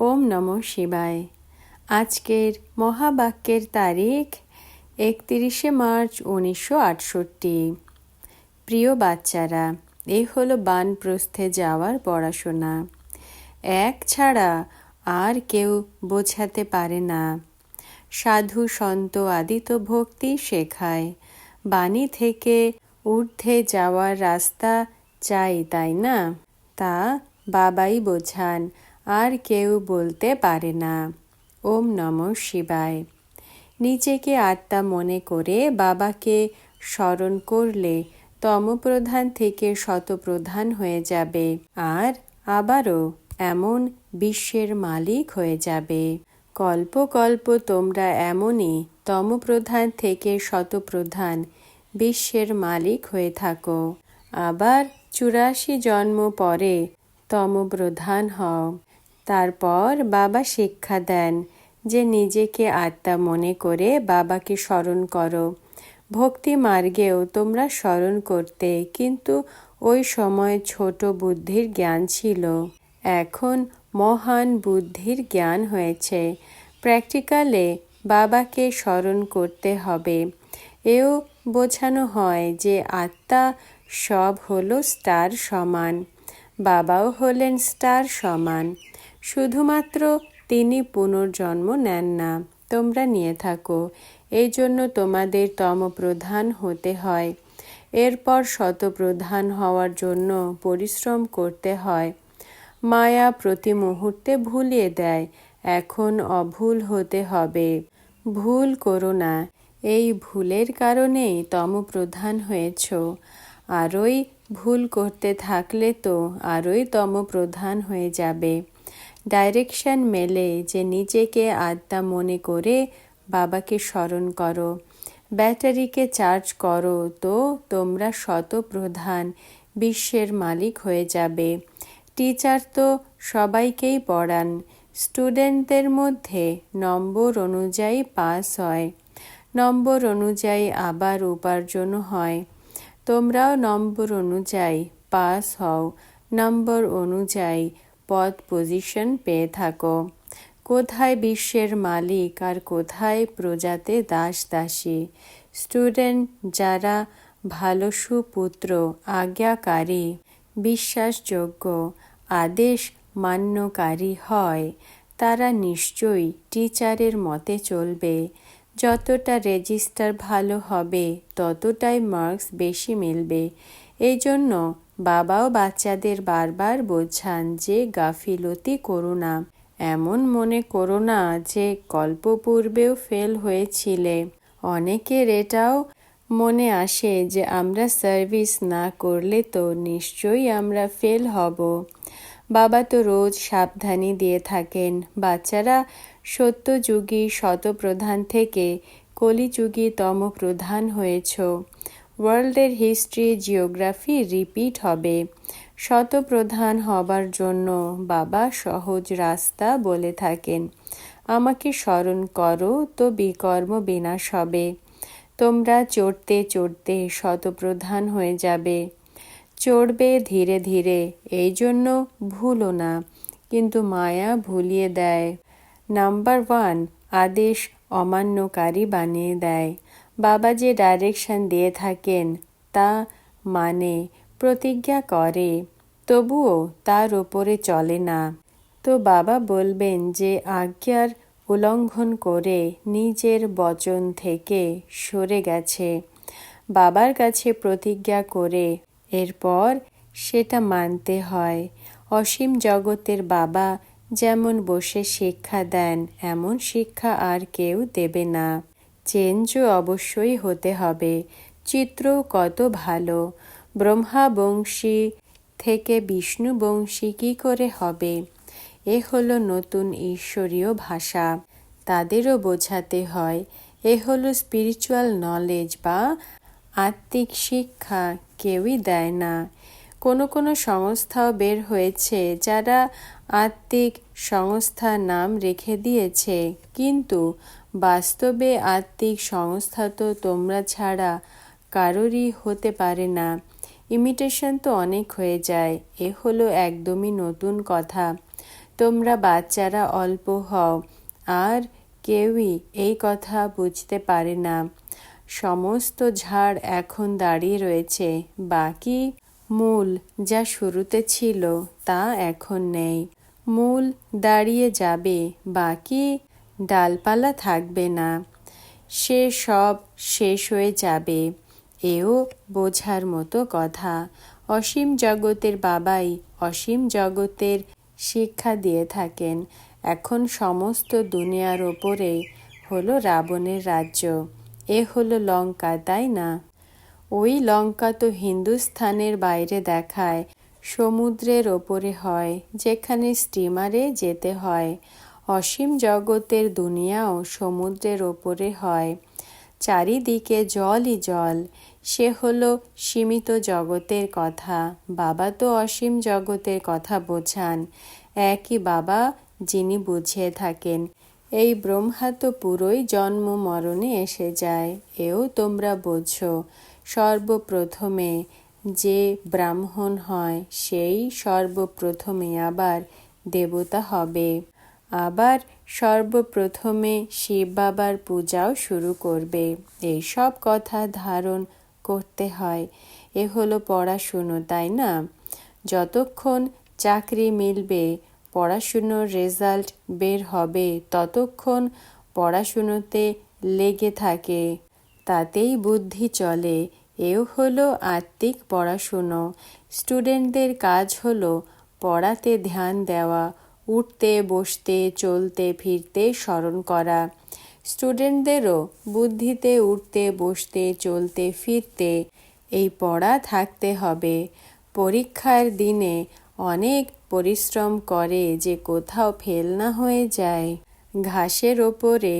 ওম নম শিবায়। আজকের মহাবাক্যের তারিখ একত্রিশে মার্চ উনিশশো আটষট্টি। প্রিয় বাচ্চারা এই হলো বানপ্রস্থে যাওয়ার পড়াশোনা। এক ছাড়া আর কেউ বোঝাতে পারে না। সাধু সন্ত আদি তো ভক্তি শেখায়। বাণী থেকে ঊর্ধ্বে যাওয়ার রাস্তা চাই, তাই না? তা বাবাই বোঝান। আর কেউ বলতে পারে না। ওম নম শিবায়। নিজেকে আত্মা মনে করে বাবাকে স্মরণ করলে তমপ্রধান থেকে শতপ্রধান হয়ে যাবে আর আবারও এমন বিশ্বের মালিক হয়ে যাবে। কল্প কল্প তোমরা এমনই তমপ্রধান থেকে শতপ্রধান বিশ্বের মালিক হয়ে থাকো। আবার চুরাশি জন্ম পরে তমপ্রধান হও। তারপর বাবা শিক্ষা দেন যে নিজেকে আত্মা মনে করে বাবাকে স্মরণ করো। ভক্তি মার্গেও তোমরা স্মরণ করতে, কিন্তু ওই সময় ছোট বুদ্ধির জ্ঞান ছিল। এখন মহান বুদ্ধির জ্ঞান হয়েছে। প্র্যাকটিক্যালে বাবাকে স্মরণ করতে হবে। এও বোঝানো হয় যে আত্মা সব হলো স্টার সমান। বাবাও হলেন স্টার সমান। শুধুমাত্র তিনি পুনর্জন্ম নেন না, তোমরা নিয়ে থাকো। এই জন্য তোমাদের তমপ্রধান হতে হয়। এরপর শতপ্রধান হওয়ার জন্য পরিশ্রম করতে হয়। মায়া প্রতি মুহূর্তে ভুলিয়ে দেয়, এখন অভুল হতে হবে। ভুল করো না, এই ভুলের কারণেই তমপ্রধান হয়েছ। আরই ভুল করতে থাকলে তো আরই তমপ্রধান হয়ে যাবে। ডাইরেকশন মেলে যে নিজেকে আত্মা মনে করে বাবাকে স্মরণ করো। ব্যাটারিকে চার্জ করো তো তোমরা শতপ্রধান, বিশ্বের মালিক হয়ে যাবে। টিচার তো সবাইকেই পড়ান, স্টুডেন্টদের মধ্যে নম্বর অনুযায়ী পাস হয়। নম্বর অনুযায়ী আবার উপার্জন হয়। তোমরাও নম্বর অনুযায়ী পাস হও। নম্বর অনুযায়ী পদ পজিশন পেয়ে থাকো। কোথায় বিশ্বের মালিক আর কোথায় প্রজাতে দাস দাসী? স্টুডেন্ট যারা ভালো সুপুত্র, আজ্ঞাকারী, বিশ্বাসযোগ্য, আদেশ মান্যকারী হয়, তারা নিশ্চয়ই টিচারের মতে চলবে। যতটা রেজিস্টার ভালো হবে, ততটাই মার্কস বেশি মিলবে। এই জন্য বাবাও বাচ্চাদের বারবার বোঝান যে গাফিলতি করো না। এমন মনে করো না যে কল্পপূর্বেও ফেল হয়েছিলে। অনেকের এটাও মনে আসে যে আমরা সার্ভিস না করলে তো নিশ্চয়ই আমরা ফেল হব। বাবা তো রোজ সাবধানী দিয়ে থাকেন। বাচ্চারা সত্যযুগী শতপ্রধান থেকে কলিযুগী তম প্রধান হয়েছ। ওয়ার্ল্ডের হিস্ট্রি, জিওগ্রাফি রিপিট হবে। শতপ্রধান হবার জন্য বাবা সহজ রাস্তা বলে থাকেন। আমাকে স্মরণ করো তো বিকর্ম বিনাশ হবে। তোমরা চড়তে চড়তে শতপ্রধান হয়ে যাবে। চড়বে ধীরে ধীরে, এই জন্য ভুলো না, কিন্তু মায়া ভুলিয়ে দেয়। নাম্বার ওয়ান, আদেশ অমান্যকারী বানিয়ে দেয়। বাবা যে ডাইরেকশন দিয়ে থাকেন, তা মানে প্রতিজ্ঞা করে, তবুও তার ওপরে চলে না। তো বাবা বলবেন যে আজ্ঞার উল্লঙ্ঘন করে নিজের বচন থেকে সরে গেছে। বাবার কাছে প্রতিজ্ঞা করে এরপর সেটা মানতে হয়। অসীম জগতের বাবা যেমন বসে শিক্ষা দেন, এমন শিক্ষা আর কেউ দেবে না। চেঞ্জও অবশ্যই হতে হবে। চিত্র কত ভালো। ব্রহ্মা বংশী থেকে বিষ্ণু বংশী কী করে হবে? এ হলো নতুন ঈশ্বরীয় ভাষা। তাদেরও বোঝাতে হয়। এ হলো স্পিরিচুয়াল নলেজ বা আত্মিক শিক্ষা। কেউই দেয় না। কোনো কোনো সংস্থাও বের হয়েছে যারা আত্মিক সংস্থা নাম রেখে দিয়েছে। কিন্তু বাস্তবে আত্মিক সংস্থা তো তোমরা ছাড়া কারোরই হতে পারে না। ইমিটেশন তো অনেক হয়ে যায়, এ হলো একদমই নতুন কথা। তোমরা বাচ্চারা অল্প হও, আর কেউই এই কথা বুঝতে পারে না। সমস্ত ঝাড় এখন দাঁড়িয়ে রয়েছে, বাকি মূল যা শুরুতে ছিল তা এখন নেই। মূল দাঁড়িয়ে যাবে, বাকি ডালপালা থাকবে না। সে সব শেষ হয়ে যাবে, এও বোঝার মতো কথা। অসীম জগতের বাবাই অসীম জগতের শিক্ষা দিয়ে থাকেন। এখন সমস্ত দুনিয়ার ওপরে হলো রাবণের রাজ্য। এ হলো লঙ্কা, তাই না? ওই লঙ্কা তো হিন্দুস্থানের বাইরে দেখায়, সমুদ্রের ওপরে হয়, যেখানে স্টিমারে যেতে হয়। অসীম জগতের দুনিয়াও সমুদ্রের ওপরে হয়। চারিদিকে জলই জল। সে হলো সীমিত জগতের কথা। বাবা তো অসীম জগতের কথা বোঝান। একই বাবা যিনি বুঝিয়ে থাকেন। এই ব্রহ্মা তো পুরোই জন্ম মরণে এসে যায়। এও তোমরা বোঝো, সর্বপ্রথমে যে ব্রাহ্মণ হয়, সেই সর্বপ্রথমে আবার দেবতা হবে। আবার সর্বপ্রথমে শিব বাবার পূজাও শুরু করবে। এই সব কথা ধারণ করতে হয়। এ হলো পড়াশুনো, তাই না? যতক্ষণ চাকরি মিলবে, পড়াশুনোর রেজাল্ট বের হবে, ততক্ষণ পড়াশুনোতে লেগে থাকে। তাতেই বুদ্ধি চলে। এও হলো আত্মিক পড়াশুনো। স্টুডেন্টদের কাজ হলো পড়াতে ধ্যান দেওয়া উঠতে, বসতে, চলতে, ফিরতে স্মরণ করা। স্টুডেন্টদেরও বুদ্ধিতে উঠতে, বসতে, চলতে, ফিরতে এই পড়া থাকতে হবে। পরীক্ষার দিনে অনেক পরিশ্রম করে যে কোথাও ফেল না হয়ে যায়। ঘাসের ওপরে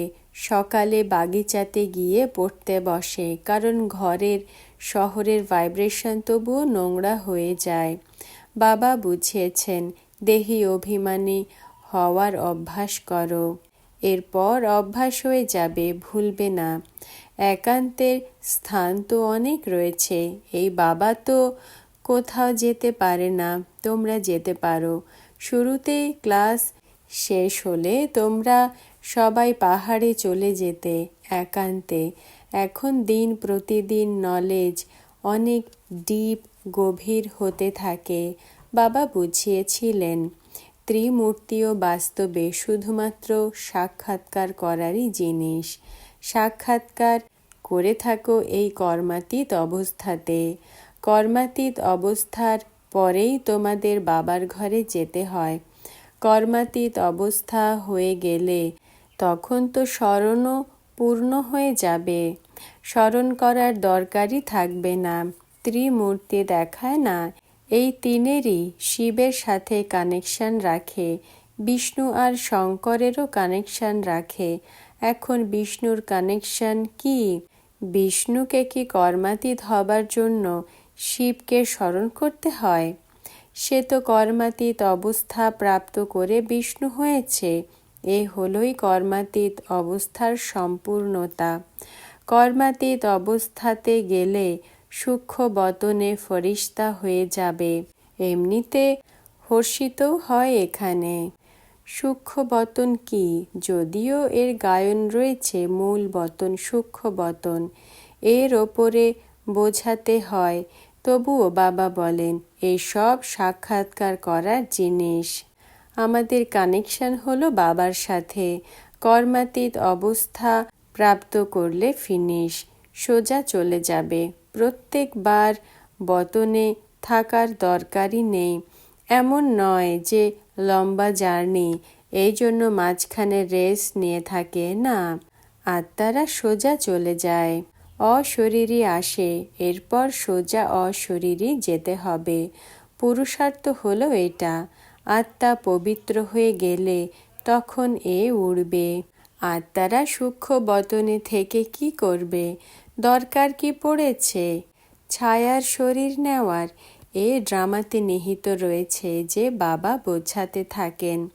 সকালে বাগিচাতে গিয়ে পড়তে বসে, কারণ ঘরের শহরের ভাইব্রেশন তবুও নোংরা হয়ে যায়। বাবা বুঝিয়েছেন দেহি অভিমানী হওয়ার অভ্যাস করো। এরপর অভ্যাস হয়ে যাবে, ভুলবে না। একান্তের স্থান তো অনেক রয়েছে। এই বাবা তো কোথাও যেতে পারে না, তোমরা যেতে পারো। শুরুতেই ক্লাস শেষ হলে তোমরা সবাই পাহাড়ে চলে যেতে একান্তে। এখন দিন প্রতিদিন নলেজ অনেক ডিপ, গভীর হতে থাকে। বাবা বুঝিয়েছিলেন, ত্রিমূর্তিও বাস্তবে শুধুমাত্র সাক্ষাৎকার করারই জিনিস। সাক্ষাৎকার করে থাকো এই কর্মাতীত অবস্থাতে। কর্মাতীত অবস্থার পরেই তোমাদের বাবার ঘরে যেতে হয়। কর্মাতীত অবস্থা হয়ে গেলে তখন তো স্মরণও পূর্ণ হয়ে যাবে। স্মরণ করার দরকারই থাকবে না। ত্রিমূর্তি দেখায় না এই তিনেরই শিবের সাথে কানেকশন রাখে, বিষ্ণু আর শঙ্করেরও কানেকশন রাখে। এখন বিষ্ণুর কানেকশন কি? বিষ্ণুকে কি কর্মাতীত হবার জন্য শিবকে স্মরণ করতে হয়? সে তো কর্মাতীত অবস্থা প্রাপ্ত করে বিষ্ণু হয়েছে, এ হলোই কর্মাতীত অবস্থার সম্পূর্ণতা। কর্মাতীত অবস্থাতে গেলে সূক্ষ্ম বতনে ফরিস্তা হয়ে যাবে। এমনিতে হর্ষিতও হয় এখানে। সূক্ষ্ম বতন কি? যদিও এর গায়ন রয়েছে মূল বতন সূক্ষ্ম বতন এর ওপরে বোঝাতে হয়, তবুও বাবা বলেন এই সব সাক্ষাৎকার করার জিনিস। আমাদের কানেকশন হলো বাবার সাথে। কর্মাতীত অবস্থা প্রাপ্ত করলে ফিনিশ, সোজা চলে যাবে। প্রত্যেকবার বতনে থাকার দরকারই নেই। এমন নয় যে লম্বা জার্নি, এই জন্য মাঝখানে রেস্ট নিয়ে থাকে, না। আত্মারা সোজা চলে যায়। অশরীরই আসে, এরপর সোজা অশরীরই যেতে হবে। পুরুষার্থ হলো এটা। আত্মা পবিত্র হয়ে গেলে তখন এ উড়বে। আত্মারা সূক্ষ্ম বতনে থেকে কি করবে? দরকার কি পড়েছে? ছায়ার শরীর নেওয়ার এ ড্রামাতে নিহিত রয়েছে যে বাবা বোঝাতে থাকেন।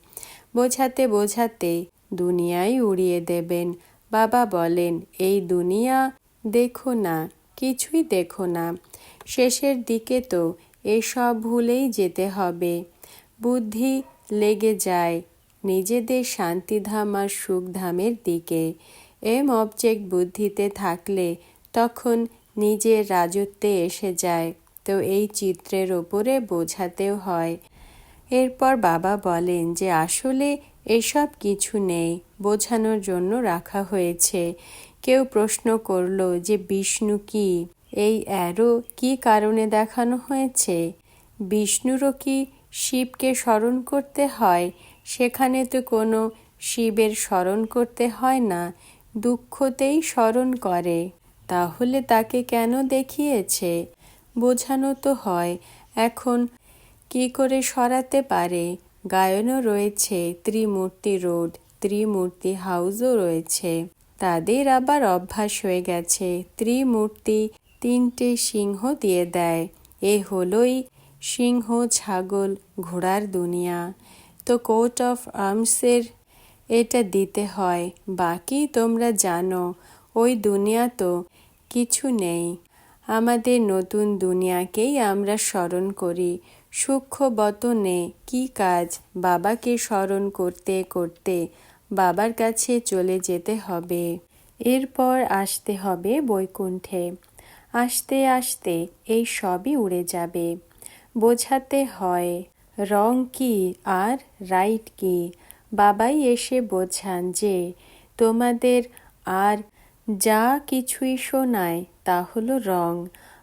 বোঝাতে বোঝাতে দুনিয়াই উড়িয়ে দেবেন। বাবা বলেন, এই দুনিয়া দেখো না, কিছুই দেখো না। শেষের দিকে তো এসব ভুলেই যেতে হবে। বুদ্ধি লেগে যায় নিজেদের শান্তিধাম আর সুখধামের দিকে। এম অবজেক্ট বুদ্ধিতে থাকলে তখন নিজের রাজত্বে এসে যায়। তো এই চিত্রের ওপরে বোঝাতেও হয়। এরপর বাবা বলেন যে, আসলে এসব কিছু নেই। বোঝানোর জন্য রাখা হয়েছে। কেউ প্রশ্ন করল যে, বিষ্ণু কি? এই অ্যারো কি কারণে দেখানো হয়েছে? বিষ্ণুরও কি শিবকে স্মরণ করতে হয়? সেখানে তো কোনো শিবের স্মরণ করতে হয় না, দুঃখতেই স্মরণ করে। তাহলে তাকে কেন দেখিয়েছে? বোঝানো তো হয়, এখন কি করে সরাতে পারে? গায়নও রয়েছে, ত্রিমূর্তি রোড, ত্রিমূর্তি হাউসও রয়েছে। তাদের আবার অভ্যাস হয়ে গেছে, ত্রিমূর্তি তিনটে সিংহ দিয়ে দেয়। এ হলোই সিংহ ছাগল ঘোড়ার দুনিয়া। তো কোর্ট অফ আর্মসের এটা দিতে হয়। বাকি তোমরা জানো, ওই দুনিয়া তো কিছু নেই। আমাদের নতুন দুনিয়াকেই আমরা স্মরণ করি। সূক্ষ্ম বতনে কি কাজ? বাবাকে স্মরণ করতে করতে বাবার কাছে চলে যেতে হবে। এরপর আসতে হবে বৈকুণ্ঠে। আসতে আসতে এই সবই উড়ে যাবে। বোঝাতে হয় রং কি আর রাইট কি? বাবাই এসে বোঝান যে তোমাদের আর যা কিছুই শোনায় তা হলো রং।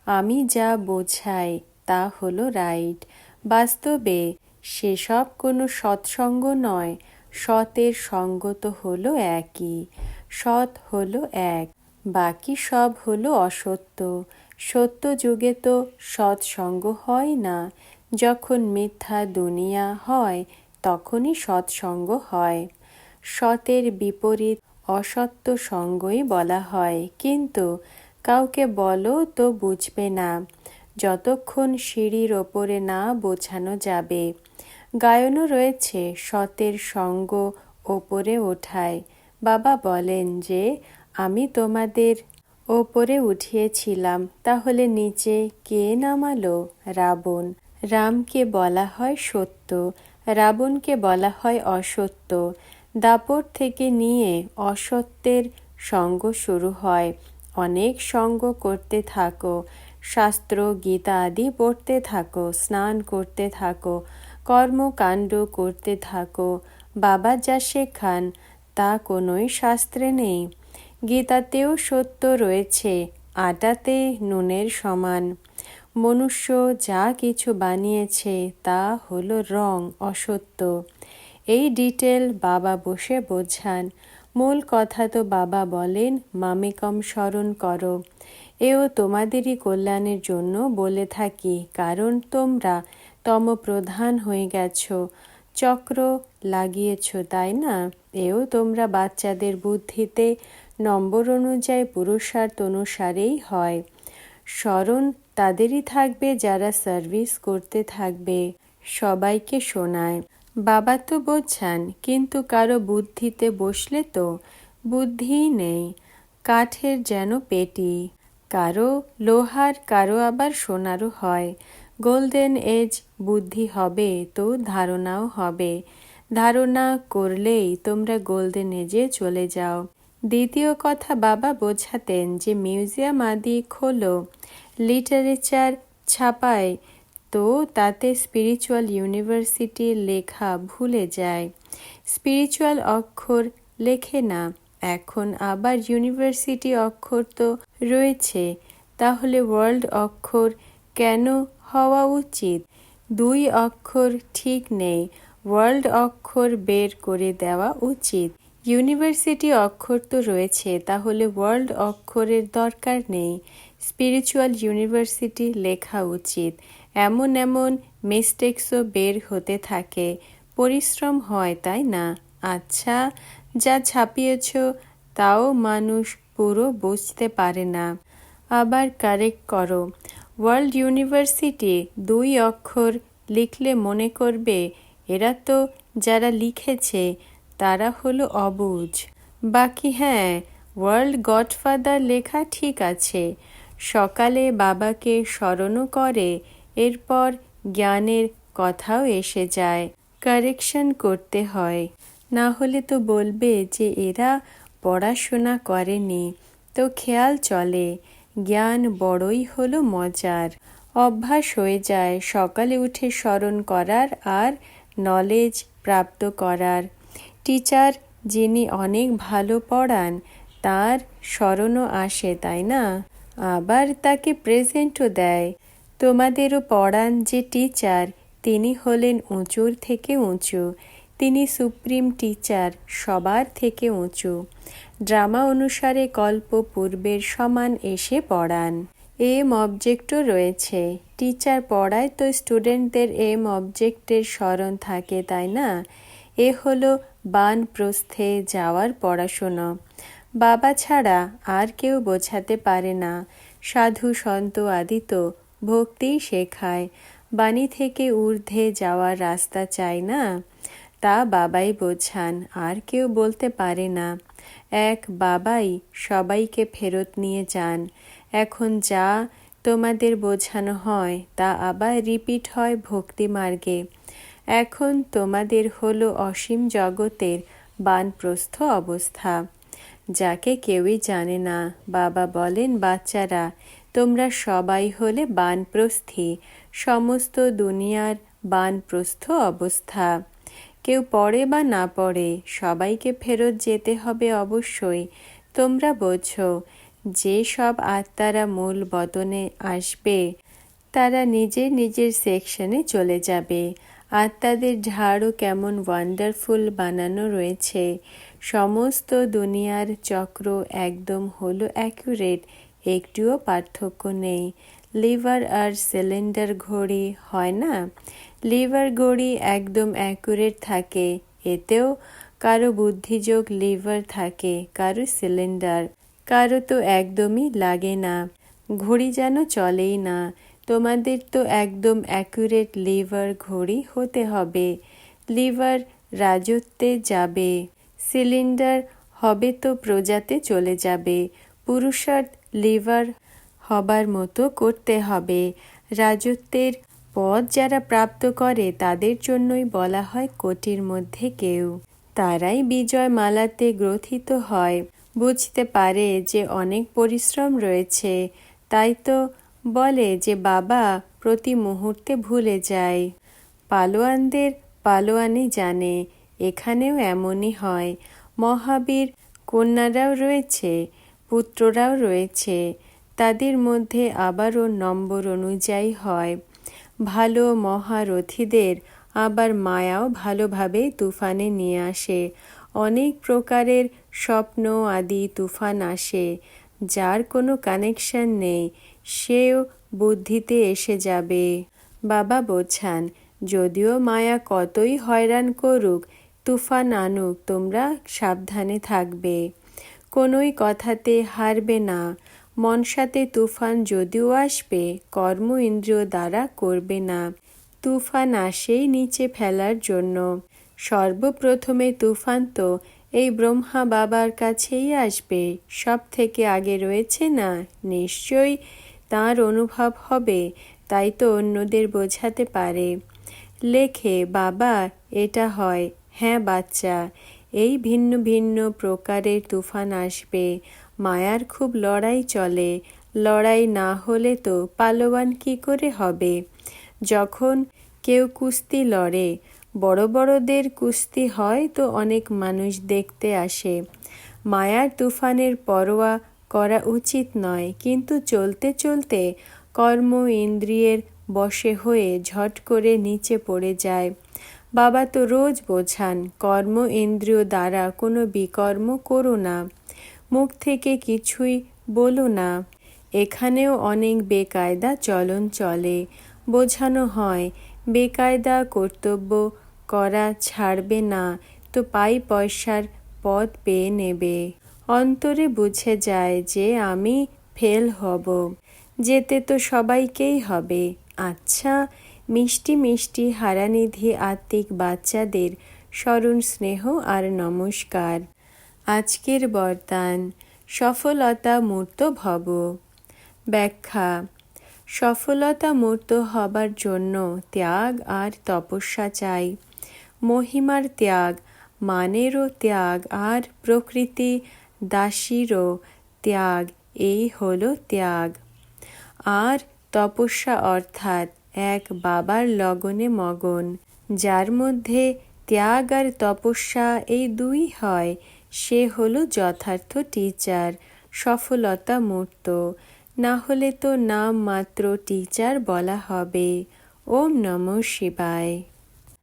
আমি যা বোঝাই তা হলো রাইট বাস্তবে সেসব কোনো সৎসঙ্গ নয়, সতের সঙ্গ তো হলো একই, সৎ হলো এক, বাকি সব হলো অসত্য। সত্য যুগে তো সৎসঙ্গ হয় না যখন মিথ্যা দুনিয়া হয়, তখনই সৎসঙ্গ হয়। সতের বিপরীত অসত্য সঙ্গই বলা হয়। কিন্তু কাউকে বলো তো বুঝবে না। যতক্ষণ সিঁড়ির ওপরে না বোঝানো যাবে। গায়নও রয়েছে সতের সঙ্গ ওপরে ওঠায়। বাবা বলেন যে, আমি তোমাদের ওপরে উঠিয়েছিলাম, তাহলে নিচে কে নামালো, রাবণ? রামকে বলা হয় সত্য, রাবণকে বলা হয় অসত্য। দাপট থেকে নিয়ে অসত্যের সঙ্গ শুরু হয়। অনেক সঙ্গ করতে থাকো, শাস্ত্র, গীতা আদি পড়তে থাকো, স্নান করতে থাকো, কর্মকাণ্ড করতে থাকো, বাবা যা শেখান তা কোনোই শাস্ত্রে নেই। গীতাতেও সত্য রয়েছে, আটাতে নুনের সমান। মনুষ্য যা কিছু বানিয়েছে তা হলো রং, অসত্য। এই ডিটেল বাবা বসে বোঝান। মূল কথা তো বাবা বলেন, মামেকম স্মরণ করো। এও তোমাদেরই কল্যাণের জন্য বলে থাকি, কারণ তোমরা তম প্রধান হয়ে গেছ। চক্র লাগিয়েছ, তাই না? এও তোমরা বাচ্চাদের বুদ্ধিতে নম্বর অনুযায়ী পুরুষার্থ অনুসারেই হয়। স্মরণ তাদেরই থাকবে যারা সার্ভিস করতে থাকবে, সবাইকে শোনায়। বাবা তো বোঝান, কিন্তু কারও বুদ্ধিতে বসলে তো বুদ্ধিই নেই। কাঠের যেন পেটি, কারও লোহার, কারও আবার সোনারও হয়। গোল্ডেন এজ বুদ্ধি হবে তো ধারণাও হবে। ধারণা করলেই তোমরা গোল্ডেন এজে চলে যাও। দ্বিতীয় কথা বাবা বোঝাতেন যে মিউজিয়াম আদি খোলো। লিটারেচার ছাপায়, তো তাতে স্পিরিচুয়াল ইউনিভার্সিটির লেখা ভুলে যায়। স্পিরিচুয়াল অক্ষর লেখে না, এখন আবার ইউনিভার্সিটি অক্ষর তো রয়েছে। তাহলে ওয়ার্ল্ড অক্ষর কেন হওয়া উচিত? দুই অক্ষর ঠিক নেই ওয়ার্ল্ড অক্ষর বের করে দেওয়া উচিত। ইউনিভার্সিটি অক্ষর তো রয়েছে, তাহলে ওয়ার্ল্ড অক্ষরের দরকার নেই। স্পিরিচুয়াল ইউনিভার্সিটি লেখা উচিত। এমন এমন মিস্টেক্সও বের হতে থাকে। পরিশ্রম হয়, তাই না? আচ্ছা যা ছাপিয়েছ তাও মানুষ পুরো বুঝতে পারে না। আবার কারেক্ট করো। ওয়ার্ল্ড ইউনিভার্সিটি দুই অক্ষর লিখলে মনে করবে, এরা তো যারা লিখেছে, তারা হলো অবুজ বাকি হ্যাঁ ওয়ার্ল্ড গডফাদার লেখা ঠিক আছে। সকালে বাবাকে স্মরণও করে এরপর জ্ঞানের কথাও এসে যায়। কারেকশন করতে হয়। না হলে তো বলবে যে এরা পড়াশোনা করেনি। তো খেয়াল চলে, জ্ঞান বড়ই হলো মজার। অভ্যাস হয়ে যায় সকালে উঠে স্মরণ করার আর নলেজ প্রাপ্ত করার। টিচার যিনি অনেক ভালো পড়ান, তার স্মরণও আসে, তাই না? আবার তাকে প্রেজেন্টও দেয়। তোমাদেরও পড়ান যে টিচার তিনি হলেন উঁচুর থেকে উঁচু। তিনি সুপ্রিম টিচার সবার থেকে উঁচু। ড্রামা অনুসারে কল্প পূর্বের সমান এসে পড়ান। এম অবজেক্টও রয়েছে। টিচার পড়ায় তো স্টুডেন্টদের এম অবজেক্টের স্মরণ থাকে, তাই না? এ হলো বানপ্রস্থে যাওয়ার পড়াশোনা। বাবা ছাড়া আর কেউ বোঝাতে পারে না। সাধু সন্ত আদি তো ভক্তি শেখায়। বাণী থেকে ঊর্ধ্বে যাওয়ার রাস্তা চাই না। তা বাবাই বোঝান, আর কেউ বলতে পারে না। এক বাবাই সবাইকে ফেরত নিয়ে যান। এখন যা তোমাদের বোঝানো হয়, তা আবার রিপিট হয় ভক্তি মার্গে। এখন তোমাদের হলো অসীম জগতের বানপ্রস্থ অবস্থা। যাকে কেউই জানে না। বাবা বলেন, বাচ্চারা, তোমরা সবাই হলে বানপ্রস্থি। সমস্ত দুনিয়ার বানপ্রস্থ অবস্থা। কেউ পড়ে বা না পড়ে, সবাইকে ফেরত যেতে হবে অবশ্যই। তোমরা বোঝো, যে সব আত্মারা মূল বদনে আসবে, তারা নিজে নিজের সেকশনে চলে যাবে। আত্মাদের ঝাড়ও কেমন ওয়ান্ডারফুল বানানো রয়েছে। সমস্ত দুনিয়ার চক্র একদম হলো অ্যাকুরেট, একটুও পার্থক্য নেই। লিভার আর সিলিন্ডার ঘড়ি, হয় না? লিভার ঘড়ি একদম অ্যাকুরেট থাকে, এতেও কারও বুদ্ধিযোগ লিভার থাকে, কারও সিলিন্ডার, কারও তো একদমই লাগে না। ঘড়ি যেন চলেই না, তোমাদের তো একদম অ্যাকুরেট লিভার ঘড়ি হতে হবে। লিভার রাজত্বে যাবে। সিলিন্ডার হবে তো প্রজাতে চলে যাবে, পুরুষার্থ লিভার হবার মতো করতে হবে। রাজত্বের পদ যারা প্রাপ্ত করে তাদের জন্যই বলা হয় কোটির মধ্যে কেউ। তারাই বিজয় মালাতে গ্রথিত হয়। বুঝতে পারে যে অনেক পরিশ্রম রয়েছে, তাই তো বলে যে বাবা প্রতি মুহূর্তে ভুলে যায়। পালোয়ানদের পালোয়ানি জানে এখানেও এমনই হয়। মহাবীর কন্যারাও রয়েছে, পুত্ররাও রয়েছে, তাদের মধ্যে আবারও নম্বর অনুযায়ী হয়। ভালো মহারথীদের আবার মায়াও ভালোভাবে তুফানে নিয়ে আসে। অনেক প্রকারের স্বপ্ন আদি তুফান আসে, যার কোনো কানেকশন নেই, সেও বুদ্ধিতে এসে যাবে। বাবা বোঝান, যদিও মায়া কতই হয়রান করুক তুফান আনুক তোমরা সাবধানে থাকবে। কোনোই কথাতে হারবে না। মনসাতে তুফান যদিও আসবে, কর্ম ইন্দ্রিয় দ্বারা করবে না। তুফান আসেই নিচে ফেলার জন্য। সর্বপ্রথমে তুফান তো এই ব্রহ্মা বাবার কাছেই আসবে। সব থেকে আগে রয়েছে না? নিশ্চয়ই তার অনুভব হবে, তাই তো অন্যদের বোঝাতে পারে। লেখে, বাবা, এটা হয়। হ্যাঁ বাচ্চা, এই ভিন্ন ভিন্ন প্রকারের তুফান আসবে। মায়ার খুব লড়াই চলে, লড়াই না হলে তো পালোয়ান কি করে হবে? যখন কেউ কুস্তি লড়ে, বড় বড়দের কুস্তি হয় তো অনেক মানুষ দেখতে আসে। মায়ার তুফানের পরোয়া করা উচিত নয়, কিন্তু চলতে চলতে কর্ম ইন্দ্রিয়ের বশে হয়ে ঝট করে নিচে পড়ে যায়। বাবা তো রোজ বোঝান, কর্ম ইন্দ্রিয় দ্বারা কোনো বিকর্ম করো না। মুখ থেকে কিছুই বলো না। এখানেও অনেক বেকায়দা চলন চলে। বোঝানো হয়, বেকায়দা কর্তব্য করা ছাড়বে না, তো পাই পয়সার পথ পেয়ে নেবে। অন্তরে বুঝে যায় যে আমি ফেল হব। যেতে তো সবাইকেই হবে। আচ্ছা মিষ্টি মিষ্টি হারানিধি আত্মিক বাচ্চাদের স্মরণ স্নেহ আর নমস্কার। আজকের বরদান, সফলতা মূর্ত ভব। ব্যাখ্যা, সফলতা মূর্ত হবার জন্য ত্যাগ আর তপস্যা চাই। মহিমার ত্যাগ, মানেরও ত্যাগ আর প্রকৃতি দাসীরও ত্যাগ, এই হলো ত্যাগ। আর তপস্যা অর্থাৎ এক বাবার লগনে মগন, যার মধ্যে ত্যাগ আর তপস্যা এই দুই হয়। সে হলো যথার্থ টিচার সফলতা মূর্ত। না হলে তো নাম মাত্র টিচার বলা হবে। ওম নম শিবায়।